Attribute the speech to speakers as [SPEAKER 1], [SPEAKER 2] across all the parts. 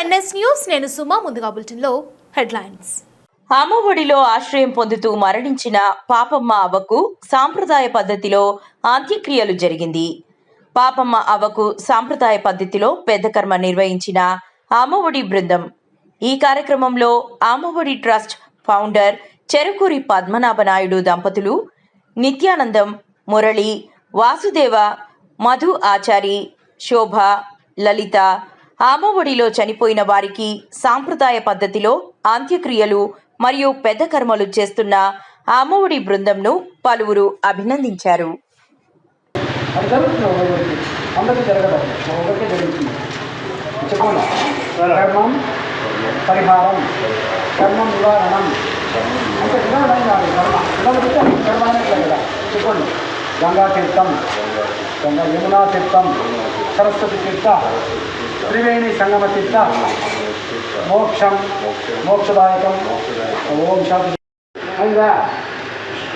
[SPEAKER 1] NS news నేను సుమా ముందుగా బులెటిన్లో హెడ్లైన్స్.
[SPEAKER 2] అమ్మఒడిలో ఆశ్రయం పొందుతూ మరణించిన పాపమ్మ అవ్వకు సాంప్రదాయ పద్ధతిలో అంత్యక్రియలు జరిగింది. పాపమ్మ అవ్వకు సాంప్రదాయ పద్ధతిలో పెద్ద కర్మ నిర్వహించిన అమ్మఒడి బృందం. ఈ కార్యక్రమంలో అమ్మఒడి ట్రస్ట్ ఫౌండర్ చెరుకూరి పద్మనాభ నాయుడు దంపతులు నిత్యానందం మురళి వాసుదేవ మధు ఆచారి శోభ లలిత ఆమఒడిలో చనిపోయిన వారికి సాంప్రదాయ పద్ధతిలో అంత్యక్రియలు మరియు పెద్ద కర్మలు చేస్తున్న ఆమఒడి బృందంను పలువురు అభినందించారు.
[SPEAKER 3] పరిహారం నివారణం అంటే కాదు కర్మ కర్మ కదా చెప్పండి గంగా తీర్థం గంగా యమునా తీర్థం సరస్వతి తీర్థ త్రివేణి సంగమ తీర్థ మోక్షం మోక్షదాయకం. ఓం శాంతి. అయిందా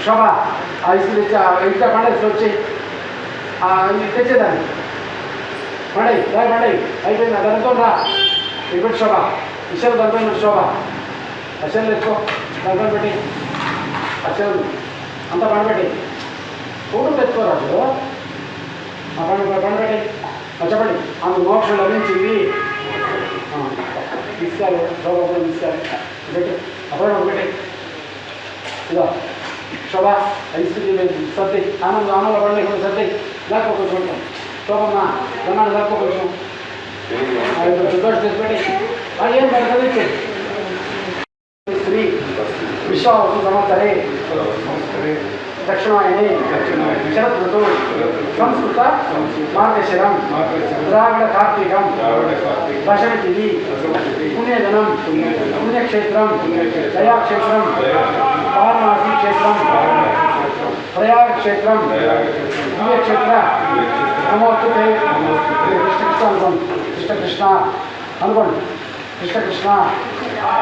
[SPEAKER 3] శోభ ఆ ఇసులు తెచ్చి ఆ పండగ వచ్చి తెచ్చేదాన్ని. పండి రా పండి అయిపోయింది దానితో రా. ఇప్పుడు శోభ ఇషలు దానిపైన శోభ. అసలు ఎక్కువ దానిపైన పెట్టి అసలు అంతా పండబెట్టి. ఫోటో తెచ్చుకోరాదు ఆ పండు పండబెట్టి చెప్పండి ఆమె మోక్షం లభించింది ఆ, ఇస్తారు శోభ కూడా ఇస్తారు పెట్టి అప్పుడు పెట్టి ఇదో శోభ ఐశ్వర్యం సర్ది ఆనందం ఆనంద పడలే కూడా సర్ది లేకపోతే కొంచెం శోభమ్మ రమణ లేకపో కొంచెం సంతోషం తెచ్చిపెట్టి అది ఏం పని చదివించు శ్రీ విశ్వావసు సంవత్సరే దక్షిణాయని శరత్ ఋతు సంస్కృత మార్గశిరం ద్రావిడ కార్తీకం దశమి తిథి పుణ్యజనం పుణ్యక్షేత్రం దయాక్షేత్రం వారణాసి క్షేత్రం ప్రయాగ క్షేత్రం దివ్యక్షేత్ర నమోస్తుతే కృష్ణ అనుకోండి కృష్ణ కృష్ణ అనుకోండి కృష్ణ కృష్ణ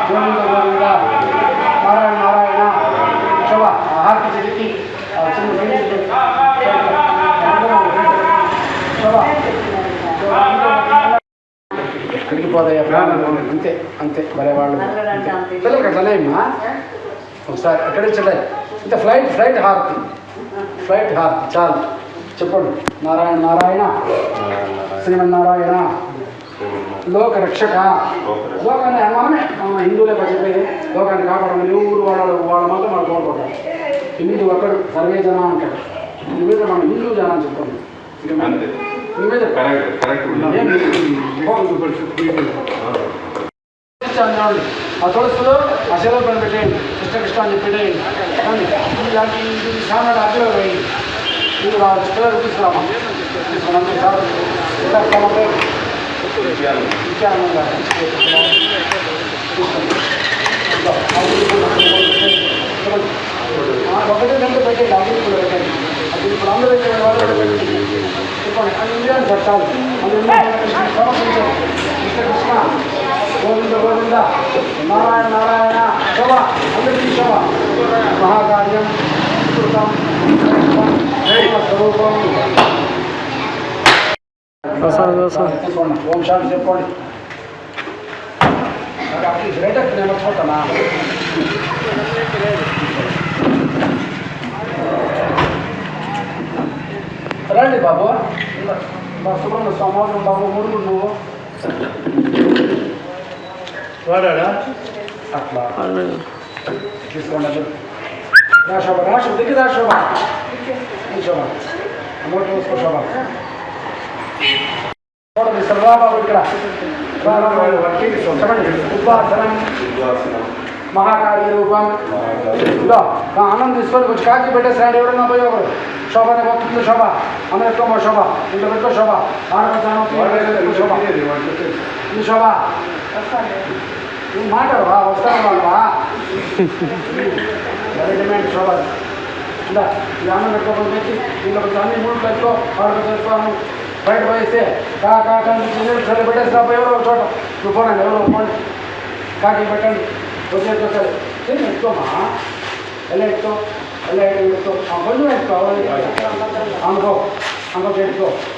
[SPEAKER 3] గోవింద గోవింద నారాయణ కరిగిపోతాయి అంతే అంతే. భలే వాళ్ళు. పిల్లలకి అట్లనేమ్మా ఒకసారి అక్కడే చెల్లాయి ఇంత ఫ్లైట్ ఫ్లైట్ హారతి ఫ్లైట్ హారతి చాలు. చెప్పండి. నారాయణ నారాయణ. శ్రీమన్నారాయణ లోక రక్షక లోకాన్ని మనమే మన హిందువులే చెప్పి లోకాన్ని కాపాడమని ఊరు వాళ్ళ వాళ్ళ మాత్రం మనం కోరుకుంటారు హిందూ ఒక్కడు సర్వే జన అంటాడు మీద మనం హిందూ జన అని చెప్పండి. ఇక
[SPEAKER 4] కరెక్ట్ కరెక్ట్
[SPEAKER 3] ఇచ్చాను ఆ తులసిలో ఆ సెలవు పని పెట్టేయండి కృష్ణ కృష్ణ అని చెప్పి పెట్టేయండి ఇలాంటి సామాన్లు అద్దెలో పోయి ఆ క్రమంలో ఇచ్చాను ఒకటే గంట పెట్టండి అభివృద్ధి కూడా పెట్టండి అందరూ పెట్టండి చెప్పండి అది ఇండియన్ చట్టాలు అది కృష్ణ కృష్ణ గోవింద గోవింద నారాయణ నారాయణ శోభ అందరికీ శోభ మహాకార్యం కృతం స్వరూపం తీసుకోండి ఓం శాంతి చెప్పుకోండి సుబ్రహ్మణ్య స్వామి బాబు ముడుగు నువ్వు. వాడా అట్లా. తీసుకోండి అందరూ రా శోభ రా శోభ దిగి రా శోభ ఈ శోభ అమౌంట్ చూసుకో శోభ చూడండి సర్వా బాబు ఇక్కడ. చెప్పండి. ఉపాసనం. ಮಹಾಕಾರ್ಯ ರೂಪಂ ಆನಂದ ಈಶ್ವರ ಗುಜ್ಕಾಕಿ ಬೇಟೆ ಸ್ಟ್ಯಾಂಡ್ ಇವರನ್ನ ಬೈಯೋರು ಶೋಭನೆ ಬಂತು ಶೋಭಾ ಆಮೇಲೆ ತುಂಬ ಶೋಭಾ ಇಲ್ಲಿ ಬಿಟ್ಟು ಶೋಭಾ ಆನಂದ ಶೋಭಾ ಈ ಶೋಭಾ ನೀವು ಮಾತಾಡುವ ಹೊಸ್ತಾಗಲ್ವಾ ರೆಡಿಮೇಡ್ ಶೋಭಾ ಇಲ್ಲ ಯಾನು ಕಟ್ಕೊಬಂದೈತಿ ಇಲ್ಲ ಬಂದು ಅಲ್ಲಿ ಮುಳ್ಬೇಕು ಅವ್ರ ಸ್ವಲ್ಪ ಬಯಟ ಬಯಸಿ ಕಾ ಕಾಕ ಅಂತ ಸರಿ ಬಿಟ್ಟೆ ಸ್ವಲ್ಪ ಎವರೋ ಚೋಟ ದುಪಾನ ಎವರೋ ಕಾಕಿ ಬೆಟ್ಟಂడి તો સર છે ને? તો હા. એટલે તો એટલે તો સાંભળજો ને તો આમ કહો આમ કહો બેઠ.